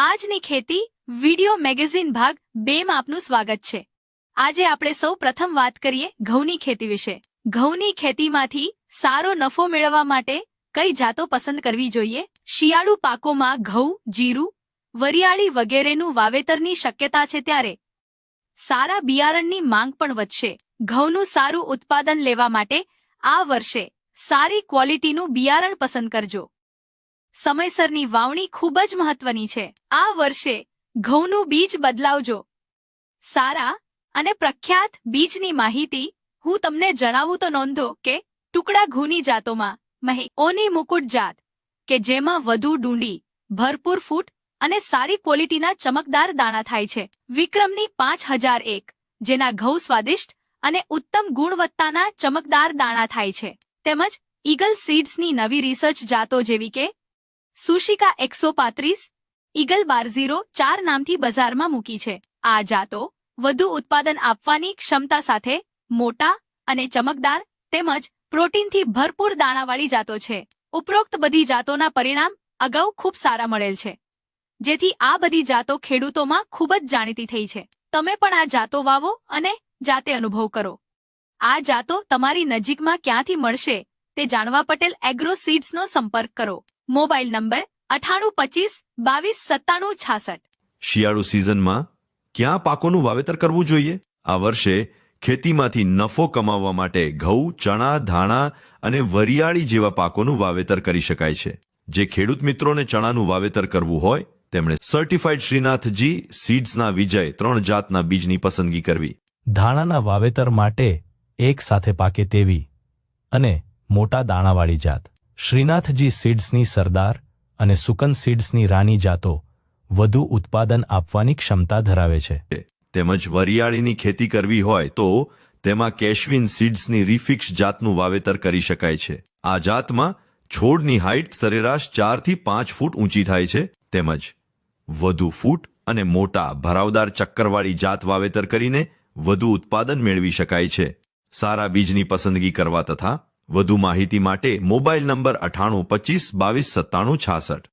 આજની ખેતી video magazine ભાગ બે માં આપનું સ્વાગત છે. આજે આપણે સૌ પ્રથમ વાત કરીએ ઘઉંની ખેતી વિશે. ઘઉંની ખેતીમાંથી સારો નફો મેળવવા માટે કઈ જાતો પસંદ કરવી જોઈએ? શિયાળુ પાકોમાં ઘઉં, જીરું, વરિયાળી વગેરેનું વાવેતરની શક્યતા છે ત્યારે. સારા બિયારણની માંગ પણ વધશે. ઘઉંનું સારું ઉત્પાદન લેવા માટે આ વર્ષે સારી ક્વોલિટીનું બિયારણ પસંદ કરજો. સમયસરની વાવણી ખૂબ જ મહત્વની છે. આ વર્ષે ઘઉંનું બીજ બદલાવજો. સારા અને પ્રખ્યાત બીજની માહિતી હું તમને જણાવું તો નોંધો કે ટુકડા ઘઉંની જાતોમાં મહી ઓની મુકુટ જાત કે જેમાં વધુ ડુંડી, ભરપૂર ફૂટ અને સારી ક્વોલિટીના ચમકદાર દાણા થાય છે. વિક્રમની પાંચ હજાર એક, જેના ઘઉં સ્વાદિષ્ટ અને ઉત્તમ ગુણવત્તાના ચમકદાર દાણા થાય છે. તેમજ ઈગલ સીડ્સની નવી રિસર્ચ જાતો જેવી કે સુશિકા એકસો પાંત્રીસ ઈગલ બાર ઝીરો ચાર નામથી બજારમાં મૂકી છે. આ જાતો વધુ ઉત્પાદન આપવાની ક્ષમતા સાથે મોટા અને ચમકદાર તેમજ પ્રોટીનથી ભરપૂર દાણાવાળી જાતો છે. ઉપરોક્ત બધી જાતોના પરિણામ અગાઉ ખૂબ સારા મળેલ છે. જેથી આ બધી જાતો ખેડૂતોમાં ખૂબ જ જાણીતી થઈ છે. તમે પણ આ જાતો વાવો અને જાતે અનુભવ કરો. આ જાતો તમારી નજીકમાં ક્યાંથી મળશે તે જાણવા પટેલ એગ્રો સીડ્સનો સંપર્ક કરો. મોબાઈલ નંબર અઠાણું પચીસ બાવીસ સત્તાણું છાસઠ. શિયાળુ સિઝનમાં ક્યાં પાકોનું વાવેતર કરવું જોઈએ? આ વર્ષે ખેતીમાંથી નફો કમાવવા માટે ઘઉં ચણા ધાણા અને વરિયાળી જેવા પાકોનું વાવેતર કરી શકાય છે. જે ખેડૂત મિત્રોને ચણાનું વાવેતર કરવું હોય તેમણે સર્ટિફાઈડ શ્રીનાથજી સીડ્સના વિજય ત્રણ જાતના બીજની પસંદગી કરવી. ધાણાના વાવેતર માટે એક સાથે પાકે તેવી અને મોટા દાણાવાળી જાત. શ્રીનાથજી સીડ્સની સરદાર અને સુકન સીડ્સની રાની જાતો વધુ ઉત્પાદન આપવાની ક્ષમતા ધરાવે છે. તેમજ વરિયાળીની ખેતી કરવી હોય તો તેમાં કેશવિન સીડ્સની રીફિક્સ જાતનું વાવેતર કરી શકાય છે. આ જાતમાં છોડની હાઇટ સરેરાશ ચારથી પાંચ ફૂટ ઊંચી થાય છે. તેમજ વધુ ફૂટ અને મોટા ભરાવદાર ચક્કરવાળી જાત વાવેતર કરીને વધુ ઉત્પાદન મેળવી શકાય છે. સારા બીજની પસંદગી કરવા તથા વધુ માહિતી માટે મોબાઈલ નંબર અઠાણું પચીસ બાવીસ સત્તાણું છાસઠ.